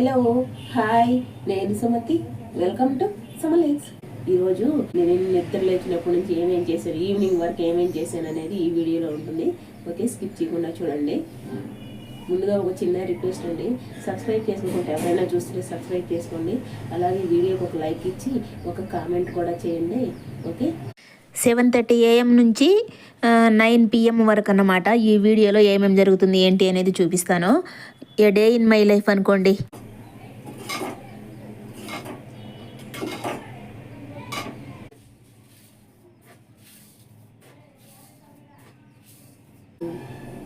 Hello hi నేను Sumathi. Welcome to సమలైక్స్ ఈరోజు నేను నిద్ర లేచినప్పటి నుంచి ఏమేం చేశాను ఈవినింగ్ వరకు ఏమేం చేశాను అనేది ఈ వీడియోలో ఉంటుంది. ఓకే స్కిప్ చేయకుండా చూడండి. ముందుగా ఒక చిన్న రిక్వెస్ట్ అండి. సబ్స్క్రైబ్ చేసుకుంటే ఎవరైనా చూస్తే సబ్స్క్రైబ్ చేసుకోండి. అలాగే వీడియోకి ఒక లైక్ ఇచ్చి ఒక కామెంట్ కూడా చేయండి. ఓకే? సెవెన్ థర్టీ ఏఎం నుంచి నైన్ పిఎం వరకు అన్నమాట ఈ వీడియోలో ఏమేమి జరుగుతుంది ఏంటి అనేది చూపిస్తాను. A day in my life అనుకోండి.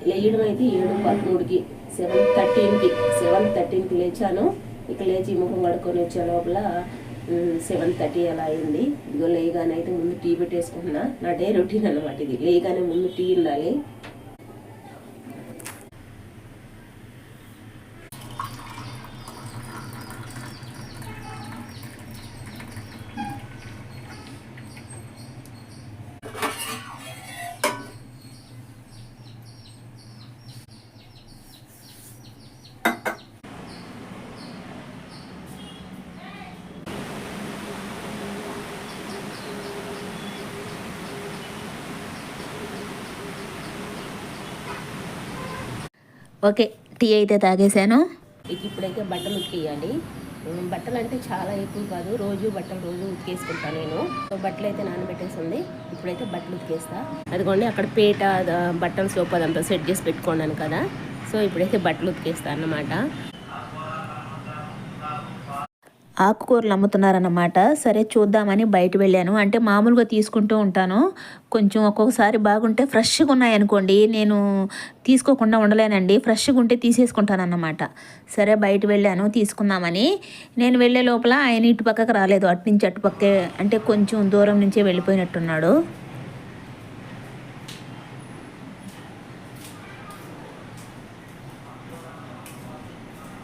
లేయడం అయితే ఏడు పదమూడుకి సెవెన్ థర్టీన్కి సెవెన్ థర్టీన్కి లేచాను. ఇక లేచి ముఖం కడుక్కొని వచ్చే లోపల సెవెన్ థర్టీ అలా అయింది. ఇదిగో లేయగానే అయితే ముందు టీ పెట్టేసుకుంటున్నా. నా డే రొటీన్ అనమాట ఇది. లేయగానే ముందు టీ ఉండాలి. ఓకే టీ అయితే తాగేశాను. ఇప్పుడైతే బట్టలు ఉతికేయాలి బట్టలు అంటే చాలా ఎక్కువ కాదు రోజు బట్టలు రోజు ఉతికేసుకుంటాను నేను. సో బట్టలు అయితే నానబెట్టేసి ఉంది. ఇప్పుడైతే బట్టలు ఉతికేస్తా. అదిగోండి అక్కడ పేట బట్టలు బట్టల సోప్ అదంతా సెట్ చేసి పెట్టుకున్నాను కదా. సో ఇప్పుడైతే బట్టలు ఉతికేస్తా అన్నమాట. ఆకుకూరలు అమ్ముతున్నారన్నమాట. సరే చూద్దామని బయట వెళ్ళాను. అంటే మామూలుగా తీసుకుంటూ ఉంటాను. కొంచెం ఒక్కొక్కసారి బాగుంటే ఫ్రెష్గా ఉన్నాయనుకోండి నేను తీసుకోకుండా ఉండలేనండి. ఫ్రెష్గా ఉంటే తీసేసుకుంటానన్నమాట. సరే బయట వెళ్ళాను తీసుకుందామని. నేను వెళ్ళే లోపల ఆయన ఇటు పక్కకు రాలేదు. అటు నుంచి అటు పక్కే అంటే కొంచెం దూరం నుంచే వెళ్ళిపోయినట్టున్నాడు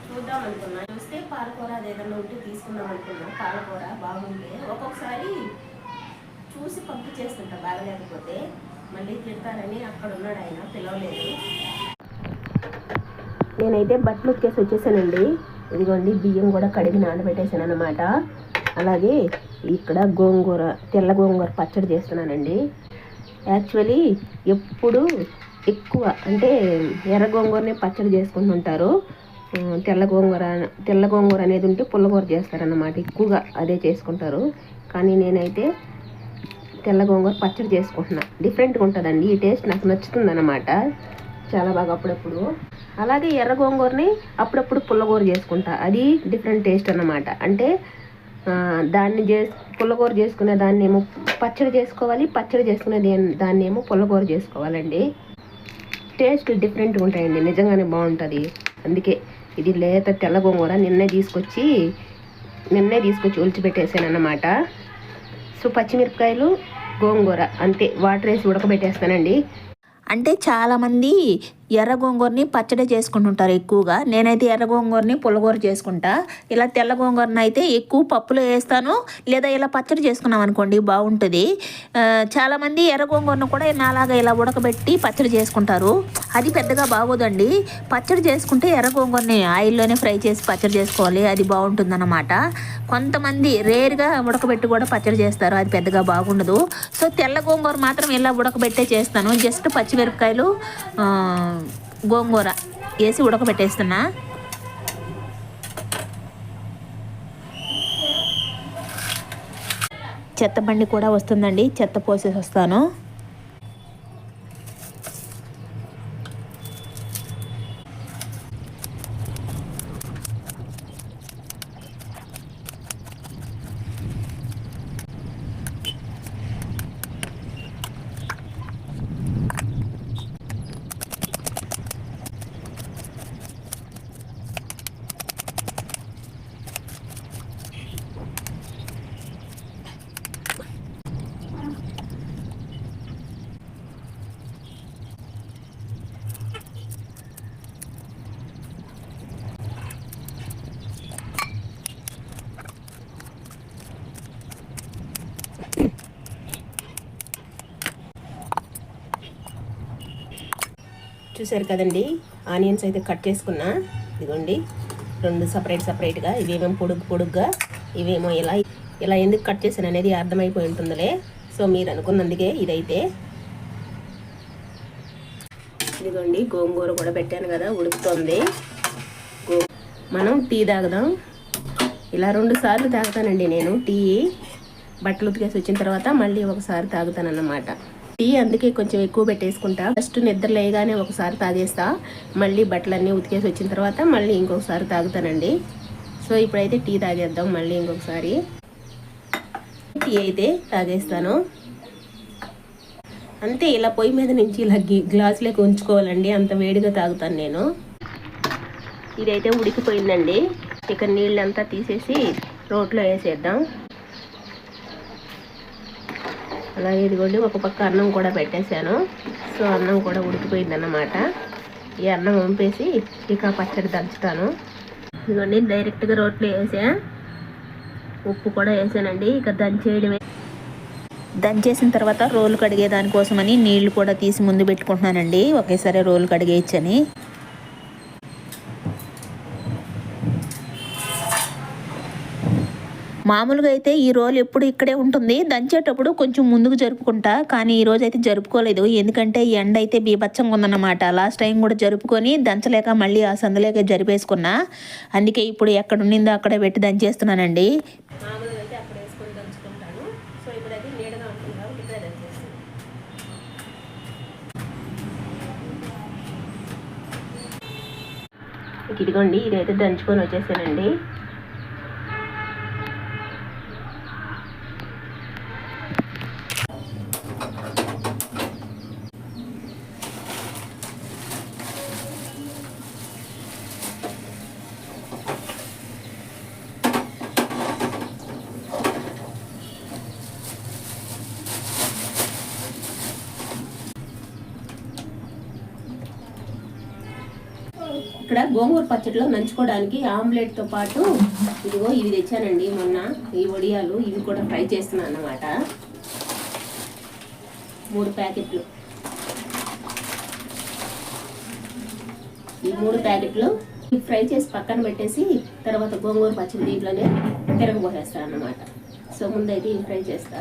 చూద్దాం అనుకున్నా చూస్తే పాలకూర అది ఏదైనా ఉంటే తీసుకుందాం అనుకున్నా పాలకూర బాగుంటే ఒక్కొక్కసారి చూసి పంపి చేస్తుంటా బాగలేకపోతే మళ్ళీ తిడతారని అక్కడ ఉన్నాడు ఆయన పిలవలేదు. నేనైతే బట్టలు ఉతికేసి వచ్చేసానండి. ఇదిగోండి బియ్యం కూడా కడిగి నానబెట్టేసాను అనమాట అలాగే ఇక్కడ గోంగూర తెల్ల గోంగూర పచ్చడి చేస్తున్నానండి. యాక్చువల్లీ ఎప్పుడు ఎక్కువ అంటే ఎర్ర గోంగూరనే పచ్చడి చేసుకుంటుంటారు. తెల్ల గోంగూర తెల్ల గోంగూర అనేది ఉంటే పుల్లగూర చేస్తారన్నమాట. ఎక్కువగా అదే చేసుకుంటారు. కానీ నేనైతే తెల్ల గోంగూర పచ్చడి చేసుకుంటున్నా. డిఫరెంట్గా ఉంటుందండి. ఈ టేస్ట్ నాకు నచ్చుతుంది అనమాట చాలా బాగా అప్పుడప్పుడు. అలాగే ఎర్ర గోంగూరని అప్పుడప్పుడు పుల్లగూర చేసుకుంటా. అది డిఫరెంట్ టేస్ట్ అన్నమాట. అంటే దాన్ని చేసి పుల్లగూర చేసుకునే దాన్ని ఏమో పచ్చడి చేసుకోవాలి పచ్చడి చేసుకునే దాన్ని ఏమో పుల్లగూర చేసుకోవాలండి. టేస్ట్ డిఫరెంట్గా ఉంటాయండి. నిజంగానే బాగుంటుంది. అందుకే ఇది లేత తెల్ల గోంగూర నిన్నే తీసుకొచ్చి నిన్నే తీసుకొచ్చి ఒలిచిపెట్టేసాను అన్నమాట సో పచ్చిమిరపకాయలు గోంగూర. అంతే వాటర్ వేసి ఉడకబెట్టేస్తానండి. అంటే చాలామంది ఎర్ర గోంగూరని పచ్చడి చేసుకుంటుంటారు ఎక్కువగా. నేనైతే ఎర్ర గోంగూరని పుల్లగూర చేసుకుంటా. ఇలా తెల్ల గోంగూరని అయితే ఎక్కువ పప్పులో వేస్తాను. లేదా ఇలా పచ్చడి చేసుకున్నాం అనుకోండి బాగుంటుంది. చాలామంది ఎర్ర గోంగూరను కూడా నాలాగా ఇలా ఉడకబెట్టి పచ్చడి చేసుకుంటారు. అది పెద్దగా బాగోదండి. పచ్చడి చేసుకుంటే ఎర్ర గోంగూరని ఆయిల్లోనే ఫ్రై చేసి పచ్చడి చేసుకోవాలి. అది బాగుంటుందన్నమాట. కొంతమంది రేర్గా ఉడకబెట్టి కూడా పచ్చడి చేస్తారు. అది పెద్దగా బాగుండదు. సో తెల్ల గోంగూర మాత్రం ఇలా ఉడకబెట్టే చేస్తాను. జస్ట్ పచ్చిమిరపకాయలు గోంగూర వేసి ఉడకబెట్టేస్తున్నా. చెత్త బండి కూడా వస్తుందండి చెత్త పోసేసి వస్తాను చూసారు కదండి? ఆనియన్స్ అయితే కట్ చేసుకున్నా. ఇదిగోండి. రెండు సపరేట్ సపరేట్గా ఇవేమో పొడుగు పొడుగ్గా ఇవేమో ఇలా ఇలా ఎందుకు కట్ చేశాను అనేది అర్థమైపోయి ఉంటుందిలే. సో మీరు అనుకున్నందుకే ఇదైతే. ఇదిగోండి గోంగూర కూడా పెట్టాను కదా ఉడుకుతోంది. గో మనం టీ తాగుదాం. ఇలా రెండు సార్లు తాగుతానండి నేను టీ. బట్టలు ఉతికేసి వచ్చిన తర్వాత మళ్ళీ ఒకసారి తాగుతానన్నమాట. టీ అందుకే కొంచెం ఎక్కువ పెట్టేసుకుంటా. ఫస్ట్ నిద్ర లేగానే ఒకసారి తాగేస్తా. మళ్ళీ బట్టలన్నీ ఉతికేసి వచ్చిన తర్వాత మళ్ళీ ఇంకొకసారి తాగుతానండి. సో ఇప్పుడైతే టీ తాగేద్దాం మళ్ళీ ఇంకొకసారి. టీ అయితే తాగేస్తాను. అంతే ఇలా పొయ్యి మీద నుంచి ఇలా గ్లాసులోకి ఉంచుకోవాలండి. అంత వేడిగా తాగుతాను నేను. ఇదైతే ఉడికిపోయిందండి. ఇక నీళ్ళంతా తీసేసి రోట్లో వేసేద్దాం. అలాగే ఇదిగోండి ఒక పక్క అన్నం కూడా పెట్టేశాను. సో అన్నం కూడా ఉడికిపోయిందన్నమాట. ఈ అన్నం వంపేసి ఇక పచ్చడి దంచుతాను. ఇదిగోండి డైరెక్ట్గా రోట్లో వేసా. ఉప్పు కూడా వేసానండి ఇక దంచేయడమే. దంచేసిన తర్వాత రోలు కడిగే దానికోసమని నీళ్ళు కూడా తీసి ముందు పెట్టుకుంటున్నానండి. ఒకేసారి రోలు కడిగేయచ్చని. మామూలుగా అయితే ఈ రోలు ఎప్పుడు ఇక్కడే ఉంటుంది. దంచేటప్పుడు కొంచెం ముందుకు జరుపుకుంటా. కానీ ఈ రోజు అయితే జరుపుకోలేదు. ఎందుకంటే ఈ ఎండ అయితే బీభత్సంగా ఉందన్నమాట. లాస్ట్ టైం కూడా జరుపుకొని దంచలేక మళ్ళీ ఆ సందులేక జరిపేసుకున్నా. అందుకే ఇప్పుడు ఎక్కడ ఉండిందో అక్కడే పెట్టి దంచేస్తున్నానండి. ఇదిగోండి ఇదైతే దంచుకొని వచ్చేసానండి ఇక్కడ గోంగూర పచ్చడిలో నంచుకోవడానికి ఆమ్లెట్తో పాటు ఇదిగో ఇవి తెచ్చానండి మొన్న ఈ వడియాలు. ఇవి కూడా ఫ్రై చేస్తున్నాను అన్నమాట. మూడు ప్యాకెట్లు. ఈ మూడు ప్యాకెట్లు ఇవి ఫ్రై చేసి పక్కన పెట్టేసి తర్వాత గోంగూర పచ్చడి దీంట్లోనే తిరగబోసేస్తాను అన్నమాట. సో ముందైతే ఇవి ఫ్రై చేస్తా.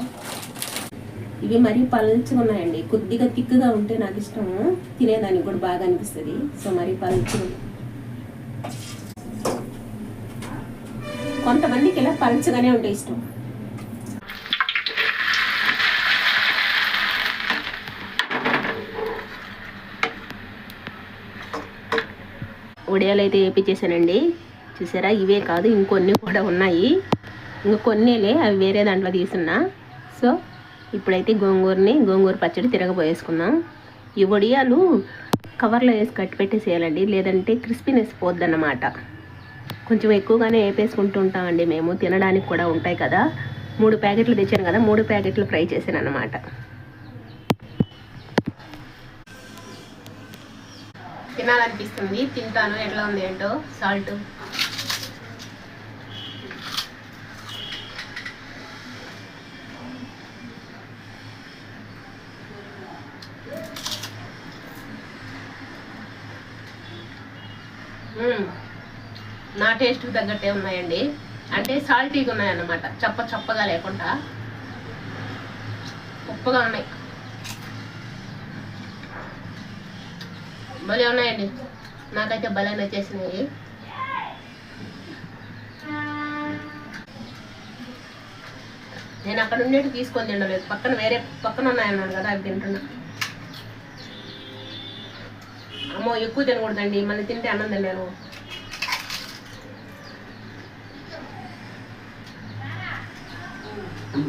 ఇవి మరీ పలుచుగా ఉన్నాయండి. కొద్దిగా తిక్కుగా ఉంటే నాకు ఇష్టము. తినేదానికి కూడా బాగా అనిపిస్తుంది. సో మరీ పలుచుగా కొంతమందికి ఇలా పలుచగానే ఉంటే ఇష్టం. ఒడియాలు అయితే వేపించేసానండి చూసారా? ఇవే కాదు ఇంకొన్ని కూడా ఉన్నాయి. ఇంకా కొన్నిలే అవి వేరే దాంట్లో తీసున్నా. సో ఇప్పుడైతే గోంగూరని గోంగూర పచ్చడి తిరగబోయేసుకున్నాం ఈ వడియాలు కవర్లో వేసి కట్టి పెట్టేసేయాలండి. లేదంటే క్రిస్పీనెస్ పోద్దన్నమాట. కొంచెం ఎక్కువగానే వేపేసుకుంటూ ఉంటామండి మేము. తినడానికి కూడా ఉంటాయి కదా. మూడు ప్యాకెట్లు తెచ్చాను కదా. మూడు ప్యాకెట్లు ఫ్రై చేశాను అన్నమాట తినాలనిపిస్తుంది. తింటాను. ఎట్లా ఉంది ఏంటో? సాల్ట్ మ్మ్. నా టేస్ట్కి తగ్గట్టే ఉన్నాయండి. అంటే సాల్టీగా ఉన్నాయన్నమాట. చప్ప చప్పగా లేకుండా. ఉప్పుగా ఉన్నాయి. భలే ఉన్నాయండి. నాకైతే భలే నచ్చేసినాయి. నేను అక్కడ ఉండేటి తీసుకొని తినలేదు. పక్కన వేరే పక్కన ఉన్నాయన్నాను కదా అవి తింటున్నా. అమ్మో ఎక్కువ తినకూడదండి. మళ్ళీ తింటే అన్నం తిన్నాను Hmm.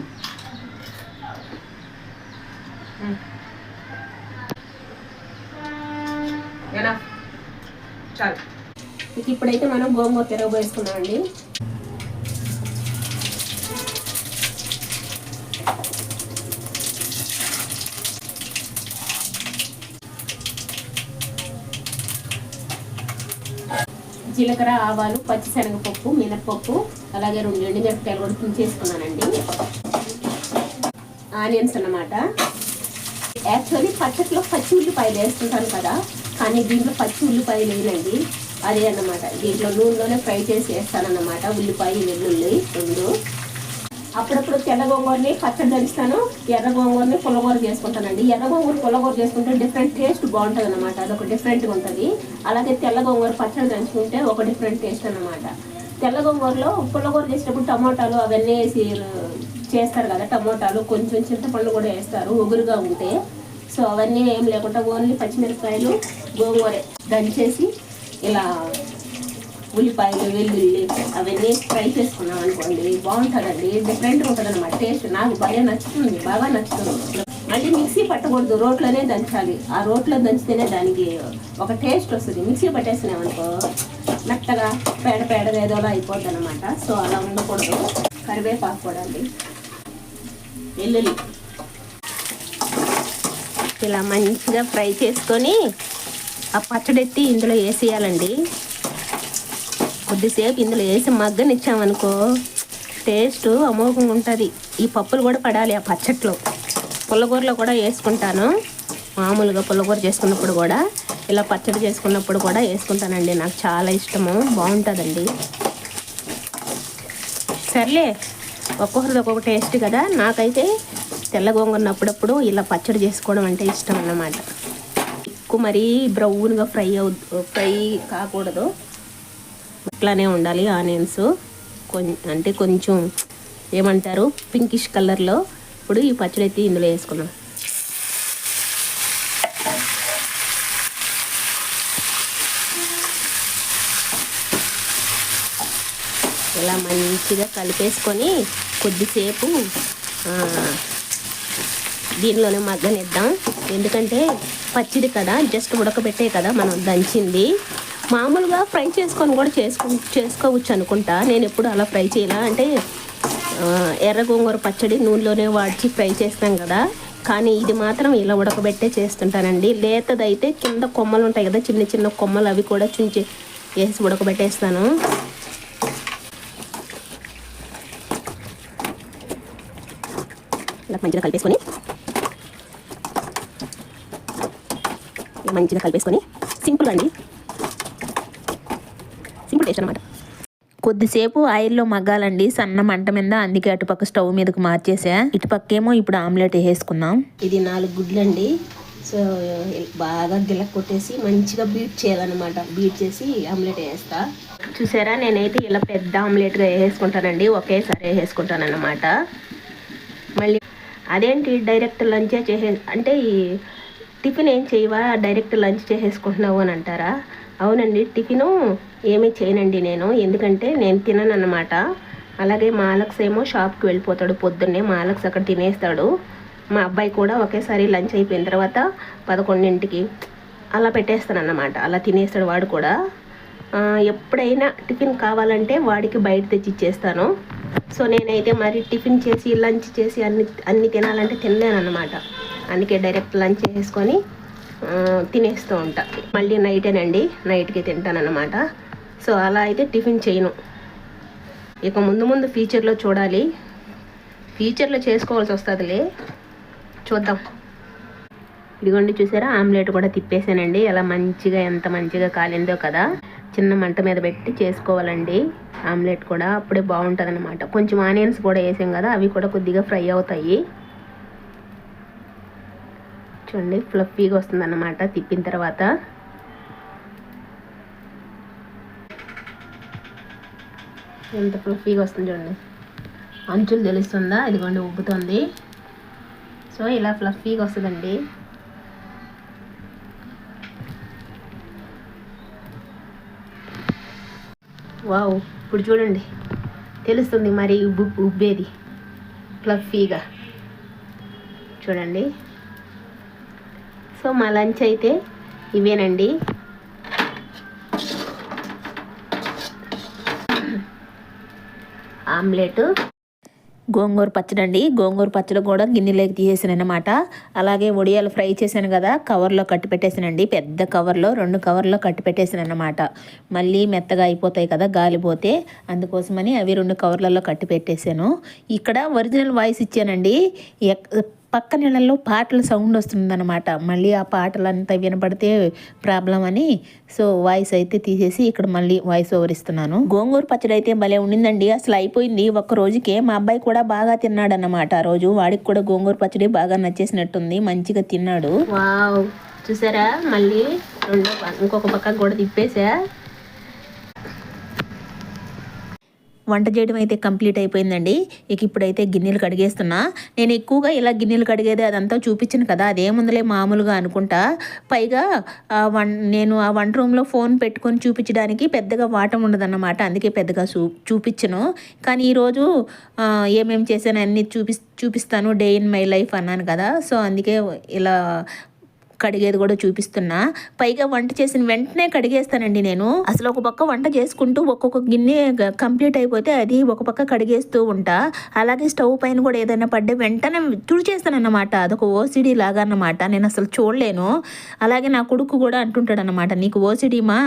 చాలు ఇక ఇప్పుడైతే మనం గోంగూర వేసుకున్నామండి జీలకర్ర ఆవాలు పచ్చిశనగపప్పు మినప్పప్పు అలాగే రెండు ఎండుమిరపకాయలు కూడా తుంచేసుకున్నానండి ఆనియన్స్ అన్నమాట. యాక్చువల్లీ పచ్చట్లో పచ్చి ఉల్లిపాయలు వేస్తుంటాను కదా కానీ దీంట్లో పచ్చి ఉల్లిపాయలు వేయనండి అదే అన్నమాట. దీంట్లో నూనెలోనే ఫ్రై చేసి వేస్తానన్నమాట. ఉల్లిపాయ వెల్లుల్లి రెండు. అప్పుడప్పుడు తెల్ల గోంగూరని పచ్చడి దంచుతాను. ఎర్ర గోంగూరని పుల్లగూర చేసుకుంటానండి. ఎర్ర గోంగూర పుల్లగూర చేసుకుంటే డిఫరెంట్ టేస్ట్ బాగుంటుంది అనమాట అదొక డిఫరెంట్గా ఉంటుంది. అలాగే తెల్ల గోంగూర పచ్చడి దంచుకుంటే ఒక డిఫరెంట్ టేస్ట్ అనమాట తెల్ల గోంగూరలో పుల్లగూర చేసేటప్పుడు టమోటాలు అవన్నీ వేసి చేస్తారు కదా టమోటాలు. కొంచెం చింతపండు కూడా వేస్తారు. ఒగురుగా ఉంటే. సో అవన్నీ ఏం లేకుండా ఓన్లీ పచ్చిమిరపకాయలు గోంగూర దంచేసి ఇలా ఉల్లిపాయలు వెల్లుల్లి అవన్నీ ఫ్రై చేసుకున్నాం అనుకోండి బాగుంటుందండి. డిఫరెంట్గా ఉంటుంది అనమాట టేస్ట్ నాకు బాగా నచ్చుతుంది బాగా నచ్చుతుంది. మళ్ళీ మిక్సీ పట్టకూడదు రోట్లోనే దంచాలి. ఆ రోట్లో దంచితేనే దానికి ఒక టేస్ట్ వస్తుంది. మిక్సీ పట్టేసినామనుకో మెత్తగా పేడ పేడగా ఏదోలా అయిపోద్ది అనమాట సో అలా ఉండకూడదు. కరివేపాకు కూడా అండి. వెల్లుల్లి. ఇలా మంచిగా ఫ్రై చేసుకొని ఆ పచ్చడెత్తి ఇందులో వేసేయాలండి. కొద్దిసేపు ఇందులో వేసి మగ్గనిచ్చామనుకో టేస్ట్ అమోఘంగా ఉంటుంది. ఈ పప్పులు కూడా పడాలి ఆ పచ్చట్లో. పుల్లగూరలో కూడా వేసుకుంటాను. మామూలుగా పుల్లగూర చేసుకున్నప్పుడు కూడా ఇలా పచ్చడి చేసుకున్నప్పుడు కూడా వేసుకుంటానండి. నాకు చాలా ఇష్టము. బాగుంటుందండి. సర్లే ఒక్కొక్కరిది ఒక్కొక్క టేస్ట్ కదా. నాకైతే తెల్ల గోంగూరను అప్పుడప్పుడు ఇలా పచ్చడి చేసుకోవడం అంటే ఇష్టం అన్నమాట. ఎక్కువ మరీ బ్రౌన్గా ఫ్రై అవు ఫ్రై కాకూడదు. అట్లానే ఉండాలి ఆనియన్స్ అంటే కొంచెం ఏమంటారు పింకిష్ కలర్లో ఇప్పుడు ఈ పచ్చడి ఎత్తి ఇందులో వేసుకున్నాం. ఇలా మంచిగా కలిపేసుకొని కొద్దిసేపు దీనిలోనే మగ్గనిద్దాం. ఎందుకంటే పచ్చిది కదా జస్ట్ ఉడకబెట్టే కదా మనం దంచింది. మామూలుగా ఫ్రై చేసుకొని కూడా చేసుకు చేసుకోవచ్చు అనుకుంటా. నేను ఎప్పుడు అలా ఫ్రై చేయాల. అంటే ఎర్ర గోంగూర పచ్చడి నూనెలోనే వాడిచి ఫ్రై చేస్తాం కదా. కానీ ఇది మాత్రం ఇలా ఉడకబెట్టే చేస్తుంటానండి. లేతదైతే కింద కొమ్మలు ఉంటాయి కదా చిన్న చిన్న కొమ్మలు అవి కూడా చుంచి వేసి ఉడకబెట్టేస్తాను. ఇలా మంచిగా కలిపేసుకొని మంచిగా కలిపేసుకొని సింపుల్ అండి. టేస్ట్ అనమాట కొద్దిసేపు ఆయిల్లో మగ్గాలండి సన్న మంట మీద అందుకే అటుపక్క స్టవ్ మీదకి మార్చేసా. ఇటుపక్కేమో ఇప్పుడు ఆమ్లెట్ వేసేసుకుందాం. ఇది నాలుగు గుడ్లండి. సో బాగా గిల్ల కొట్టేసి మంచిగా బీట్ చేయాలన్నమాట. బీట్ చేసి ఆమ్లెట్ వేస్తా. చూసారా నేనైతే ఇలా పెద్ద ఆమ్లెట్గా వేసుకుంటానండి ఒకేసారి వేసుకుంటాను అన్నమాట మళ్ళీ అదేంటి డైరెక్ట్ లంచ్ చేసే అంటే ఈ టిఫిన్ ఏం చేయవా? డైరెక్ట్ లంచ్ చేసేసుకుంటున్నావు అని అంటారా? అవునండి టిఫిను ఏమీ చేయనండి నేను. ఎందుకంటే నేను తినను అనమాట అలాగే మాలక్స్ ఏమో షాప్కి వెళ్ళిపోతాడు పొద్దున్నే. మాలక్స్ అక్కడ తినేస్తాడు. మా అబ్బాయి కూడా ఒకేసారి లంచ్ అయిపోయిన తర్వాత పదకొండింటికి అలా పెట్టేస్తాను అన్నమాట అలా తినేస్తాడు వాడు కూడా. ఎప్పుడైనా టిఫిన్ కావాలంటే వాడికి బయట తెచ్చి ఇచ్చేస్తాను సో నేనైతే మరి టిఫిన్ చేసి లంచ్ చేసి అన్ని అన్ని తినాలంటే తినలేను అనమాట అందుకే డైరెక్ట్ లంచ్ చేసుకొని తినేస్తూ ఉంటా. మళ్ళీ నైటేనండి. నైట్కి తింటానన్నమాట. సో అలా అయితే టిఫిన్ చేయను. ఇక ముందు ముందు ఫ్యూచర్లో చూడాలి. ఫ్యూచర్లో చేసుకోవాల్సి వస్తుందిలే. చూద్దాం. ఇదిగోండి చూసారా ఆమ్లెట్ కూడా తిప్పేసానండి. ఎలా మంచిగా ఎంత మంచిగా కాలిందో కదా చిన్న మంట మీద పెట్టి చేసుకోవాలండి. ఆమ్లెట్ కూడా అప్పుడే బాగుంటుంది అనమాట కొంచెం ఆనియన్స్ కూడా వేసాం కదా అవి కూడా కొద్దిగా ఫ్రై అవుతాయి. చూడండి ఫ్లఫీగా వస్తుంది అన్నమాట తిప్పిన తర్వాత. ఎంత ఫ్లఫీగా వస్తుంది చూడండి. అంచులు తెలుస్తుందా? ఇదిగోండి ఉబ్బుతుంది. సో ఇలా ఫ్లఫీగా వస్తుందండి. వావ్ ఇప్పుడు చూడండి. తెలుస్తుంది మరి ఉబ్బు ఉబ్బేది. ఫ్లఫీగా చూడండి. సో మా లంచ్ అయితే ఇవేనండి. ఆమ్లెట్. గోంగూర పచ్చడి అండి గోంగూర పచ్చడి కూడా గిన్నెలోకి తీసేసాను అనమాట అలాగే వడియాలు ఫ్రై చేశాను కదా కవర్లో కట్టి పెట్టేసానండి. పెద్ద కవర్లో రెండు కవర్లో కట్టి పెట్టేసాను అనమాట మళ్ళీ మెత్తగా అయిపోతాయి కదా గాలిపోతే అందుకోసమని అవి రెండు కవర్లలో కట్టి పెట్టేశాను ఇక్కడ ఒరిజినల్ వాయిస్ ఇచ్చానండి. పక్క నీళ్ళల్లో పాటల సౌండ్ వస్తుందన్నమాట. మళ్ళీ ఆ పాటలంతా వినపడితే ప్రాబ్లం అని. సో వాయిస్ అయితే తీసేసి ఇక్కడ మళ్ళీ వాయిస్ ఓవర్ ఇస్తున్నాను. గోంగూర పచ్చడి అయితే భలే ఉండిందండి. అసలు అయిపోయింది. ఒక్క రోజుకే మా అబ్బాయి కూడా బాగా తిన్నాడు అన్నమాట ఆ రోజు వాడికి కూడా గోంగూర పచ్చడి బాగా నచ్చేసినట్టుంది. మంచిగా తిన్నాడు. చూసారా? మళ్ళీ రెండో ఇంకొక పక్క కూడా తిప్పేసా వంట చేయడం అయితే కంప్లీట్ అయిపోయిందండి. ఇక ఇప్పుడైతే గిన్నెలు కడిగేస్తున్నా. నేను ఎక్కువగా ఇలా గిన్నెలు కడిగేది అదంతా చూపించాను కదా అదేముందలే మామూలుగా అనుకుంటా. పైగా వన్ నేను ఆ వంట రూమ్లో ఫోన్ పెట్టుకొని చూపించడానికి పెద్దగా వాటం ఉండదన్నమాట. అందుకే పెద్దగా చూ చూపించను. కానీ ఈరోజు ఏమేమి చేశాను అన్ని చూపి చూపిస్తాను. డే ఇన్ మై లైఫ్ అన్నాను కదా. సో అందుకే ఇలా కడిగేది కూడా చూపిస్తున్నా. పైగా వంట చేసిన వెంటనే కడిగేస్తానండి నేను. అసలు ఒక పక్క వంట చేసుకుంటూ ఒక్కొక్క గిన్నె కంప్లీట్ అయిపోతే అది ఒక పక్క కడిగేస్తూ ఉంటా. అలాగే స్టవ్ పైన కూడా ఏదైనా పడ్డే వెంటనే తుడిచేస్తాను అదొక ఓసిడి లాగా అన్నమాట నేను అసలు చూడలేను. అలాగే నా కొడుకు కూడా అంటుంటాడు అనమాట నీకు ఓసిడిమా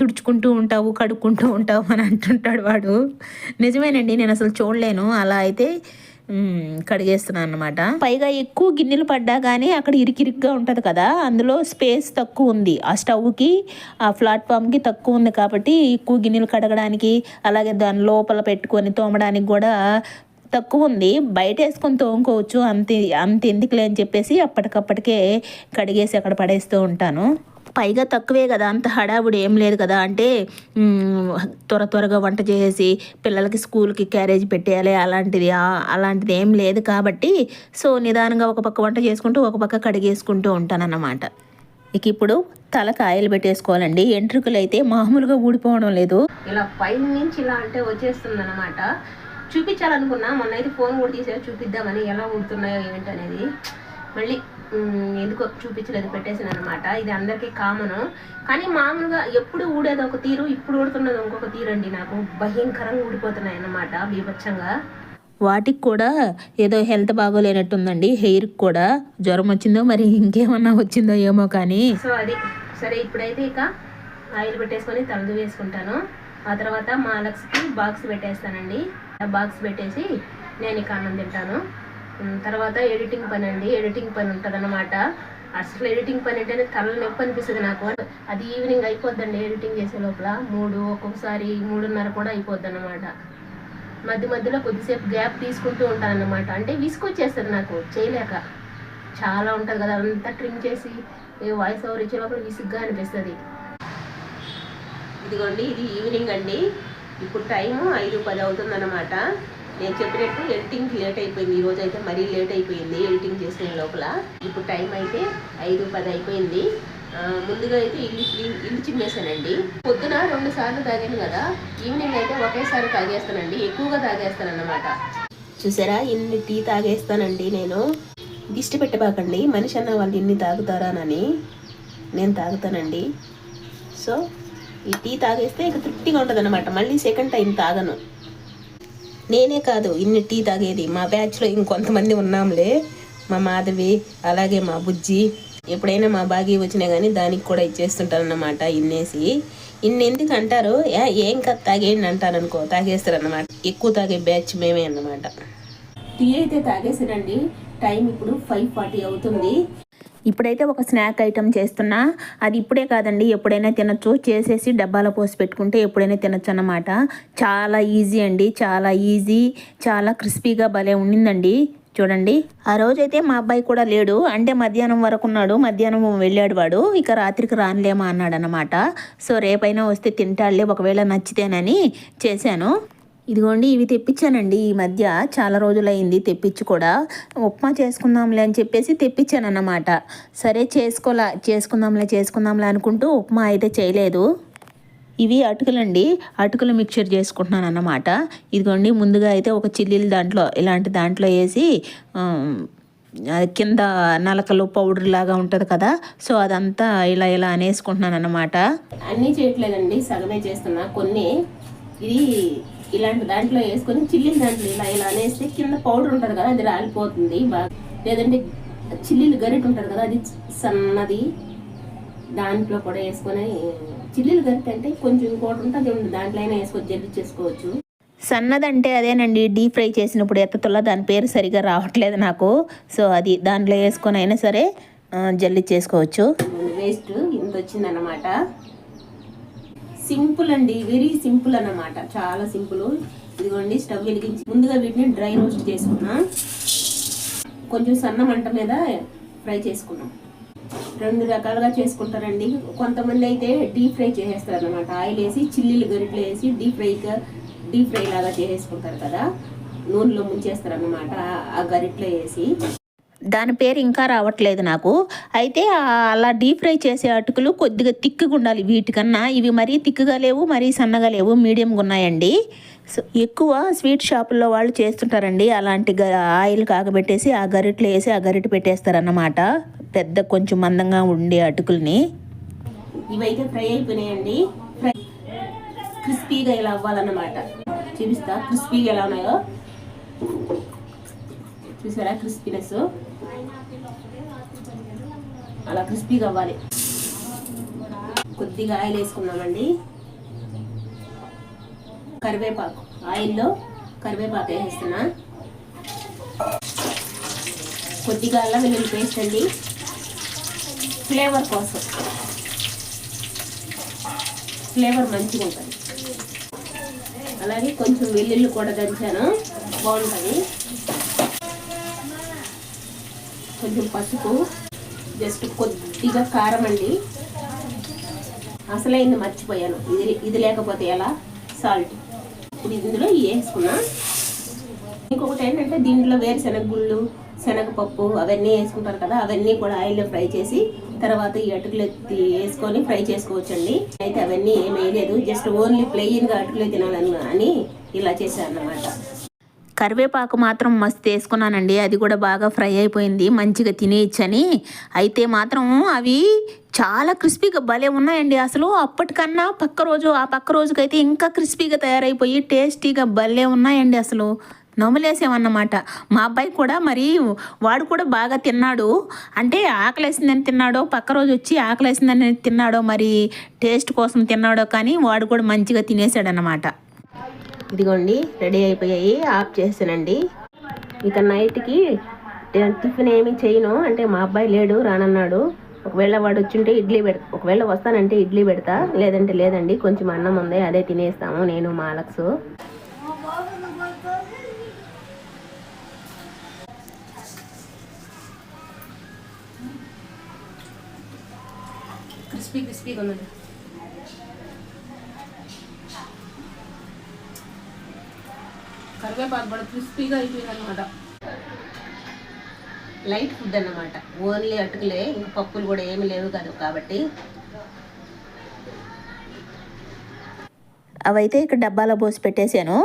తుడుచుకుంటూ ఉంటావు కడుక్కుంటూ ఉంటావు అని అంటుంటాడు వాడు. నిజమేనండి నేను అసలు చూడలేను. అలా అయితే కడిగేస్తున్నాను అనమాట పైగా ఎక్కువ గిన్నెలు పడ్డా కానీ అక్కడ ఇరికిరిగ్గా ఉంటుంది కదా అందులో స్పేస్ తక్కువ ఉంది. ఆ స్టవ్కి ఆ ప్లాట్ఫామ్కి తక్కువ ఉంది కాబట్టి ఎక్కువ గిన్నెలు కడగడానికి అలాగే దాని లోపల పెట్టుకొని తోమడానికి కూడా తక్కువ ఉంది. బయట వేసుకొని తోముకోవచ్చు అంత అంత ఎందుకులే అని చెప్పేసి అప్పటికప్పటికే కడిగేసి అక్కడ పడేస్తూ ఉంటాను. పైగా తక్కువే కదా అంత హడావుడి ఏం లేదు కదా. అంటే త్వర త్వరగా వంట చేసేసి పిల్లలకి స్కూల్కి క్యారేజ్ పెట్టేయాలి అలాంటిది అలాంటిది ఏం లేదు కాబట్టి సో నిదానంగా ఒక పక్క వంట చేసుకుంటూ ఒక పక్క కడిగేసుకుంటూ ఉంటానన్నమాట. ఇక ఇప్పుడు తలకు ఆయిల్ పెట్టేసుకోవాలండి. ఎంట్రుకలు అయితే మామూలుగా ఊడిపోవడం లేదు. ఇలా పైన నుంచి ఇలా అంటే వచ్చేస్తుంది అనమాట చూపించాలనుకున్నా మొన్న అయితే ఫోన్ కూడా తీసే చూపిద్దామని ఎలా ఊడుతున్నాయో ఏంటనేది. మళ్ళీ ఎందుకో చూపించలేదు పెట్టేసాను అనమాట ఇది అందరికీ కామను కానీ మామూలుగా ఎప్పుడు ఊడేది ఒక తీరు ఇప్పుడు ఊడుతున్నది ఇంకొక తీరు అండి నాకు. భయంకరంగా ఊడిపోతున్నాయి అన్నమాట బీభత్సంగా. వాటికి కూడా ఏదో హెల్త్ బాగోలేనట్టుందండి హెయిర్కి కూడా. జ్వరం వచ్చిందో మరి ఇంకేమన్నా వచ్చిందో ఏమో కానీ. సో అది సరే ఇప్పుడైతే ఇక ఆయిల్ పెట్టేసుకొని తలదు వేసుకుంటాను. ఆ తర్వాత మా లక్స్కి బాక్స్ పెట్టేస్తానండి. ఆ బాక్స్ పెట్టేసి నేను ఇక అన్నం తింటాను. తర్వాత ఎడిటింగ్ పని అండి. ఎడిటింగ్ పని ఉంటుంది అసలు ఎడిటింగ్ పని అంటేనే తల నొప్పి అనిపిస్తుంది నాకు. అది ఈవినింగ్ అయిపోద్దండి ఎడిటింగ్ చేసే లోపల. మూడు ఒక్కొక్కసారి మూడున్నర కూడా అయిపోద్ది అనమాట మధ్య మధ్యలో కొద్దిసేపు గ్యాప్ తీసుకుంటూ ఉంటాను అన్నమాట అంటే విసుకొచ్చేస్తుంది నాకు చేయలేక. చాలా ఉంటుంది కదా అంతా ట్రిమ్ చేసి వాయిస్ ఓవర్ ఇచ్చే లోపల విసుగ్గా అనిపిస్తుంది. ఇదిగోండి ఇది ఈవినింగ్ అండి. ఇప్పుడు టైము ఐదు పది అవుతుందన్నమాట. నేను చెప్పినట్టు ఎడిటింగ్ లేట్ అయిపోయింది. ఈ రోజు అయితే మరీ లేట్ అయిపోయింది ఎడిటింగ్ చేసిన లోపల. ఇప్పుడు టైం అయితే ఐదు పది అయిపోయింది. ముందుగా అయితే ఇల్లు ఇల్లు చిమ్మేసానండి పొద్దున రెండు సార్లు తాగాను కదా. ఈవినింగ్ అయితే ఒకేసారి తాగేస్తానండి. ఎక్కువగా తాగేస్తాను అన్నమాట చూసారా? ఇన్ని టీ తాగేస్తానండి నేను. దిష్టి పెట్టబాకండి. మనిషి అన్న వాళ్ళు ఇన్ని తాగుతారానని నేను తాగుతానండి. సో ఈ టీ తాగేస్తే ఇక తృప్తిగా ఉంటుంది మళ్ళీ సెకండ్ టైం తాగను. నేనే కాదు ఇన్ని టీ తాగేది. మా బ్యాచ్లో ఇంకొంతమంది ఉన్నాంలే. మా మాధవి అలాగే మా బుజ్జి. ఎప్పుడైనా మా బాగి వచ్చినా కానీ దానికి కూడా ఇచ్చేస్తుంటారన్నమాట ఇన్నేసి. ఇన్ని ఎందుకు అంటారు? "ఏ, ఏం కాదు తాగేయండి అంటారు అనుకో తాగేస్తారన్నమాట. ఎక్కువ తాగే బ్యాచ్ మేమే అన్నమాట. టీ అయితే తాగేసానండి టైం ఇప్పుడు ఫైవ్ ఫార్టీ అవుతుంది. ఇప్పుడైతే ఒక స్నాక్ ఐటమ్ చేస్తున్నా. అది ఇప్పుడే కాదండి ఎప్పుడైనా తినొచ్చు. చేసేసి డబ్బాలో పోసి పెట్టుకుంటే ఎప్పుడైనా తినచ్చు అన్నమాట. చాలా ఈజీ అండి చాలా ఈజీ చాలా క్రిస్పీగా భలే ఉండిందండి. చూడండి. ఆ రోజైతే మా అబ్బాయి కూడా లేడు. అంటే మధ్యాహ్నం వరకు ఉన్నాడు. మధ్యాహ్నం వెళ్ళాడు వాడు. ఇక రాత్రికి రానిలేమా అన్నాడు అనమాట సో రేపైనా వస్తే తింటాడులే ఒకవేళ నచ్చితేనని చేశాను. ఇదిగోండి ఇవి తెప్పించానండి ఈ మధ్య. చాలా రోజులైంది తెప్పించి కూడా. ఉప్మా చేసుకుందాంలే అని చెప్పేసి తెప్పించాను అన్నమాట సరే చేసుకోలా చేసుకుందాంలే చేసుకుందాంలే అనుకుంటూ ఉప్మా అయితే చేయలేదు. ఇవి అటుకులండి. అటుకులు మిక్చర్ చేసుకుంటున్నాను అన్నమాట ఇదిగోండి ముందుగా అయితే ఒక చిల్లీలు దాంట్లో ఇలాంటి దాంట్లో వేసి కింద నలకలు పౌడర్ లాగా ఉంటుంది కదా సో అదంతా ఇలా ఇలా అనేసుకుంటున్నాను అన్నమాట అన్నీ చేయట్లేదండి. సగమే చేస్తున్నా. కొన్ని ఇది ఇలాంటి దాంట్లో వేసుకొని చిల్లీలు దాంట్లో ఇలా ఇలా అనేస్తే కింద పౌడర్ ఉంటుంది కదా అది రాలిపోతుంది. బాగా లేదంటే చిల్లీలు గరిట ఉంటుంది కదా అది సన్నది. దాంట్లో కూడా వేసుకొని చిల్లీలు గరిట అంటే కొంచెం ఇంకోటి ఉంటుంది. దాంట్లో అయినా వేసుకొని జల్లి చేసుకోవచ్చు. సన్నదంటే అదేనండి డీప్ ఫ్రై చేసినప్పుడు ఎత్తతుల్లా దాని పేరు సరిగా రావట్లేదు నాకు. సో అది దాంట్లో వేసుకొని అయినా సరే జల్లి చేసుకోవచ్చు. వేస్ట్ ఇంత వచ్చిందన్నమాట. సింపుల్ అండి వెరీ సింపుల్ అన్నమాట. చాలా సింపుల్. ఇదిగోండి స్టవ్ వెలిగించి ముందుగా వీటిని డ్రై రోస్ట్ చేసుకున్నాం. కొంచెం సన్న మంట మీద ఫ్రై చేసుకున్నాం. రెండు రకాలుగా చేసుకుంటారండి. కొంతమంది అయితే డీప్ ఫ్రై చేసేస్తారు అనమాట ఆయిల్ వేసి చిల్లీలు గరిటలు వేసి డీప్ ఫ్రైగా డీప్ ఫ్రై లాగా చేసేసుకుంటారు కదా. నూనెలో ముంచేస్తారు అనమాట ఆ గరిట్లో వేసి. దాని పేరు ఇంకా రావట్లేదు నాకు. అయితే అలా డీప్ ఫ్రై చేసే అటుకులు కొద్దిగా తిక్కుగా ఉండాలి వీటికన్నా. ఇవి మరీ తిక్కుగా లేవు మరీ సన్నగా లేవు మీడియంగా ఉన్నాయండి. సో ఎక్కువ స్వీట్ షాపుల్లో వాళ్ళు చేస్తుంటారండి. అలాంటి గ ఆయిల్ కాగబెట్టేసి ఆ గరిటలో వేసి ఆ గరిట పెట్టేస్తారన్నమాట. పెద్ద కొంచెం మందంగా ఉండే అటుకుల్ని. ఇవైతే ఫ్రై అయిపోయినాయండి. ఫ్రై క్రిస్పీగా ఇలా అవ్వాలన్నమాట. చూపిస్తా క్రిస్పీగా ఎలా ఉన్నాయో. చూసారా? క్రిస్పీనెస్. అలా క్రిస్పీగా అవ్వాలి కొద్దిగా ఆయిల్ వేసుకున్నామండి కరివేపాకు. ఆయిల్లో కరివేపాకు వేసేస్తున్నా. కొద్దిగా అల్లం వెల్లుల్లి పేస్ట్ అండి. ఫ్లేవర్ కోసం. ఫ్లేవర్ మంచిగా ఉంటుంది. అలాగే కొంచెం వెల్లుల్లి కూడా దంచాను. బాగుంటుంది. కొంచెం పసుపు జస్ట్ కొద్దిగా కారం అండి. అసలైంది మర్చిపోయాను. ఇది ఇది లేకపోతే ఎలా? సాల్ట్. ఇప్పుడు ఇందులో ఇవి వేసుకున్నా. ఇంకొకటి ఏంటంటే దీంట్లో వేరుశనగ గుళ్ళు శనగపప్పు అవన్నీ వేసుకుంటారు కదా అవన్నీ కూడా ఆయిల్లో ఫ్రై చేసి తర్వాత ఈ అటుకులు ఎత్తి వేసుకొని ఫ్రై చేసుకోవచ్చండి. అయితే అవన్నీ ఏమీ లేదు జస్ట్ ఓన్లీ ప్లెయిన్గా అటుకులు తినాలని అని ఇలా చేశాను అన్నమాట కరివేపాకు మాత్రం మస్తు వేసుకున్నానండి. అది కూడా బాగా ఫ్రై అయిపోయింది. మంచిగా తినేయచ్చని. అయితే మాత్రం అవి చాలా క్రిస్పీగా భలే ఉన్నాయండి అసలు. అప్పటికన్నా పక్క రోజు ఆ పక్క రోజుకైతే ఇంకా క్రిస్పీగా తయారైపోయి టేస్టీగా భలే ఉన్నాయండి అసలు. నవ్వులేసామన్నమాట మా అబ్బాయి కూడా మరి వాడు కూడా బాగా తిన్నాడు. అంటే ఆకలేసిందని తిన్నాడో పక్క రోజు వచ్చి ఆకలేసిందని తిన్నాడో మరి టేస్ట్ కోసం తిన్నాడో కానీ వాడు కూడా మంచిగా తినేసాడనమాట ఇదిగోండి రెడీ అయిపోయాయి. ఆఫ్ చేసానండి ఇక నైట్కి టిఫిన్ ఏమి చేయను. అంటే మా అబ్బాయి లేడు రానన్నాడు. ఒకవేళ వాడు వచ్చింటే ఇడ్లీ పెడతా ఒకవేళ వస్తానంటే ఇడ్లీ పెడతా. లేదంటే లేదండి కొంచెం అన్నం ఉంది అదే తినేస్తాము నేను మా అలక్స్. క్రిస్పీ క్రిస్పీగా ఉందండి. కరివేపాకు కూడా క్రిస్పీగా అయిపోయింది అనమాట లైట్ ఫుడ్ అన్నమాట. ఓన్లీ అటుకులే ఇంకా పప్పులు కూడా ఏమి లేవు కాదు కాబట్టి. అవైతే ఇక్కడ డబ్బాలో పోసి పెట్టేశాను.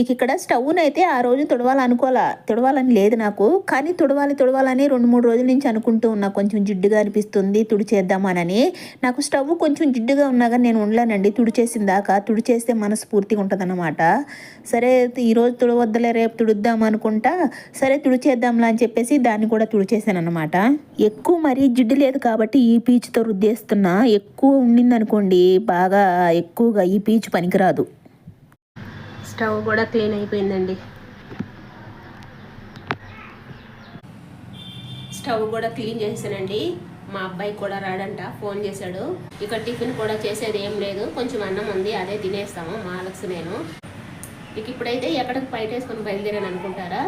ఇక ఇక్కడ స్టవ్ని అయితే ఆ రోజు తుడవాలనుకోవాలా? తుడవాలని లేదు నాకు. కానీ తుడవాలి తుడవాలని రెండు మూడు రోజుల నుంచి అనుకుంటూ ఉన్నా. కొంచెం జిడ్డుగా అనిపిస్తుంది తుడిచేద్దామనని నాకు స్టవ్ కొంచెం జిడ్డుగా ఉన్నాగా నేను ఉండలేనండి. తుడిచేసిన దాకా తుడిచేస్తే మనస్ఫూర్తిగా ఉంటుందన్నమాట. సరే ఈరోజు తుడవద్దలే రేపు తుడుద్దాం అనుకుంటా. సరే తుడిచేద్దాంలా అని చెప్పేసి దాన్ని కూడా తుడిచేసాను అనమాట ఎక్కువ మరీ జిడ్డు లేదు కాబట్టి ఈ పీచుతో రుద్దేస్తున్నా. ఎక్కువ ఉండిందనుకోండి బాగా ఎక్కువగా ఈ పీచు పనికిరాదు. స్టవ్ కూడా క్లీన్ అయిపోయిందండి. స్టవ్ కూడా క్లీన్ చేసానండి మా అబ్బాయి కూడా రాడంట ఫోన్ చేశాడు. ఇక టిఫిన్ కూడా చేసేది ఏం లేదు. కొంచెం అన్నం ఉంది అదే తినేస్తాము. మా అలక్స్ నేను. ఇక ఇప్పుడైతే ఎక్కడికి బయట వేసుకొని బయలుదేరాను అనుకుంటారా?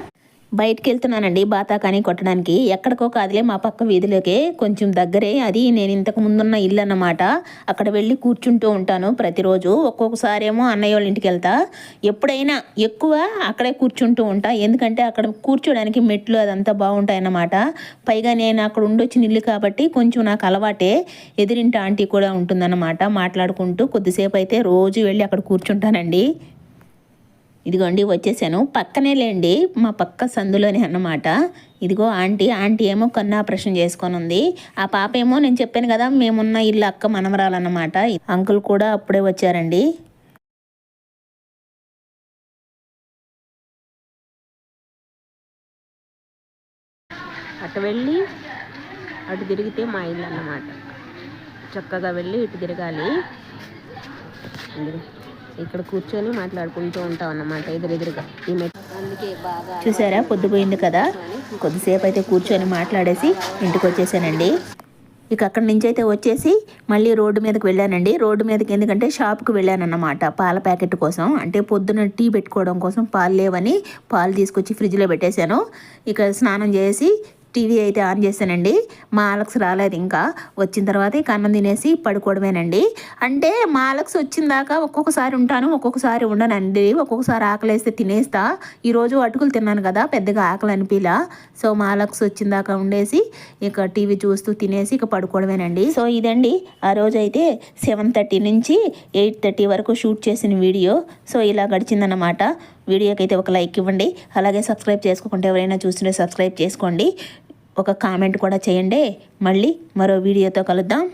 బయటికి వెళ్తున్నానండి బాతాకాని కొట్టడానికి. ఎక్కడికో కాదులే మా పక్క వీధిలోకే. కొంచెం దగ్గరే అది నేను ఇంతకు ముందున్న ఇల్లు అన్నమాట అక్కడ వెళ్ళి కూర్చుంటూ ఉంటాను ప్రతిరోజు. ఒక్కొక్కసారి ఏమో అన్నయ్య వాళ్ళ ఇంటికి వెళ్తా. ఎప్పుడైనా ఎక్కువ అక్కడే కూర్చుంటూ ఉంటా. ఎందుకంటే అక్కడ కూర్చోడానికి మెట్లు అదంతా బాగుంటాయి అన్నమాట పైగా నేను అక్కడ ఉండొచ్చిన ఇల్లు కాబట్టి కొంచెం నాకు అలవాటే. ఎదిరింటి ఆంటీ కూడా ఉంటుందన్నమాట. మాట్లాడుకుంటూ కొద్దిసేపు అయితే రోజు వెళ్ళి అక్కడ కూర్చుంటానండి. ఇదిగోండి వచ్చేసాను. పక్కనే లేండి మా పక్క సందులోనే అన్నమాట. ఇదిగో ఆంటీ ఆంటీ ఏమో కన్ను ఆపరేషన్ చేసుకొని ఉంది ఆ పాప ఏమో నేను చెప్పాను కదా మేమున్న ఇల్లు అక్క మనమరాలన్నమాట అంకుల్ కూడా అప్పుడే వచ్చారండి. అటు వెళ్ళి అటు తిరిగితే మా ఇల్లు అన్నమాట. చక్కగా వెళ్ళి ఇటు తిరగాలి. ఇక్కడ కూర్చొని మాట్లాడుకుంటూ ఉంటాం అన్నమాట ఎదురెదురుగా. ఈ చూసారా? పొద్దుపోయింది కదా. కొద్దిసేపు అయితే కూర్చొని మాట్లాడేసి ఇంటికి వచ్చేసానండి. ఇక అక్కడి నుంచి అయితే వచ్చేసి మళ్ళీ రోడ్డు మీదకి వెళ్ళానండి. రోడ్డు మీదకి ఎందుకంటే షాప్కి వెళ్ళానన్నమాట పాల ప్యాకెట్ కోసం. అంటే పొద్దున టీ పెట్టుకోవడం కోసం పాలు లేవని పాలు తీసుకొచ్చి ఫ్రిడ్జ్లో పెట్టేశాను. ఇక స్నానం చేసి టీవీ అయితే ఆన్ చేశానండి. మా ఆలక్స్ రాలేదు ఇంకా. వచ్చిన తర్వాత ఇక అన్నం తినేసి పడుకోవడమేనండి. అంటే మా ఆలక్స్ వచ్చిన దాకా ఒక్కొక్కసారి ఉంటాను ఒక్కొక్కసారి ఉండనండి. ఒక్కొక్కసారి ఆకలేస్తే తినేస్తా. ఈరోజు అటుకులు తిన్నాను కదా పెద్దగా ఆకలి అనిపిలా. సో మా ఆలక్స్ వచ్చిన దాకా ఉండేసి ఇక టీవీ చూస్తూ తినేసి ఇక పడుకోవడమేనండి. సో ఇదండి. ఆ రోజు అయితే సెవెన్ థర్టీ నుంచి ఎయిట్ థర్టీ వరకు షూట్ చేసిన వీడియో. సో ఇలా గడిచిందనమాట వీడియోకి అయితే ఒక లైక్ ఇవ్వండి. అలాగే సబ్స్క్రైబ్ చేసుకోకుండా ఎవరైనా చూస్తుంటే సబ్స్క్రైబ్ చేసుకోండి. ఒక కామెంట్ కూడా చేయండి. మళ్ళీ మరో వీడియోతో కలుద్దాం.